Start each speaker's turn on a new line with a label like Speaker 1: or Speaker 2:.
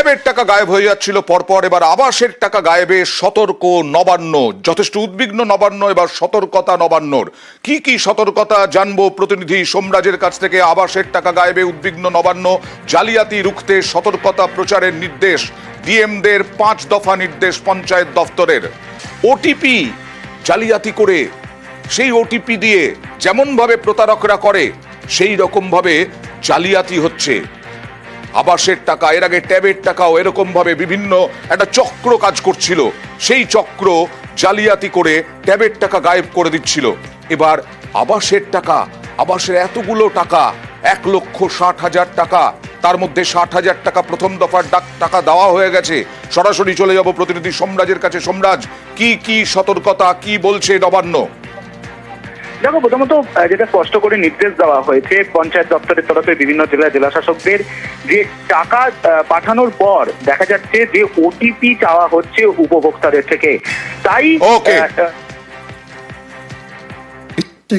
Speaker 1: ট্যাবের টাকা গায়েব হয়ে যাচ্ছিল, পরপর এবার আবাসের টাকা গায়েবে, সতর্ক নবান্ন, যথেষ্ট উদ্বিগ্ন নবান্ন, এবার সতর্কতা নবান্নর। কি কি সতর্কতা জানব প্রতিনিধি সোমরাজের কাছ থেকে, আবাসের টাকা গায়েবে উদ্বিগ্ন নবান্ন, জালিয়াতি রুখতে সতর্কতা প্রচারের নির্দেশ, ডিএমদের পাঁচ দফা নির্দেশ পঞ্চায়েত দফতরের। ওটিপি জালিয়াতি করে, সেই ওটিপি দিয়ে যেমনভাবে প্রতারকরা করে, সেই রকমভাবে জালিয়াতি হচ্ছে। আবাসের টাকা, এর আগে ট্যাবের টাকাও এরকম ভাবে বিভিন্ন একটা চক্র কাজ করছিল। সেই চক্র জালিয়াতি করে ট্যাবের টাকা গায়েব করে দিচ্ছিল। এবার আবাসের টাকা, আবাসের এতগুলো টাকা, এক লক্ষ ষাট হাজার টাকা, তার মধ্যে ষাট হাজার টাকা প্রথম দফার ডাক টাকা দেওয়া হয়ে গেছে। সরাসরি চলে যাব প্রতিনিধি সোমরাজের কাছে। সম্রাজ, কি কি সতর্কতা, কি বলছে নবান্ন
Speaker 2: দেখো প্রথমত যেটা স্পষ্ট করে নির্দেশ দেওয়া হয়েছে পঞ্চায়েত দপ্তরের তরফে বিভিন্ন জেলা জেলা শাসকদের যে টাকা পাঠানোর পর দেখা যাচ্ছে যে ওটিপি চাওয়া হচ্ছে উপভোক্তাদের থেকে। তাই